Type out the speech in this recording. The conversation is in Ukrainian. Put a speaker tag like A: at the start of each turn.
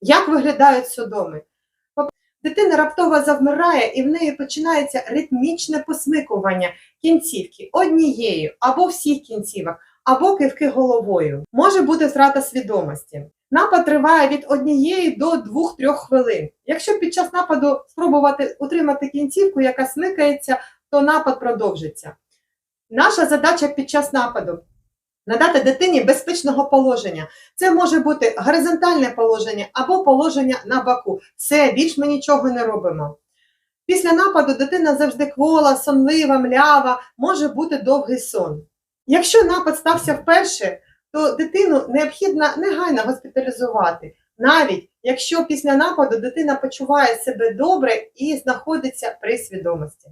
A: Як виглядають судоми? Дитина раптово завмирає і в неї починається ритмічне посмикування кінцівки однією або всіх кінцівок, або кивки головою. Може бути втрата свідомості. Напад триває від однієї до 2-3 хвилин. Якщо під час нападу спробувати утримати кінцівку, яка смикається, то напад продовжиться. Наша задача під час нападу надати дитині безпечного положення. Це може бути горизонтальне положення або положення на боку. Все, більш ми нічого не робимо. Після нападу дитина завжди квола, сонлива, млява, може бути довгий сон. Якщо напад стався вперше, то дитину необхідно негайно госпіталізувати, навіть якщо після нападу дитина почуває себе добре і знаходиться при свідомості.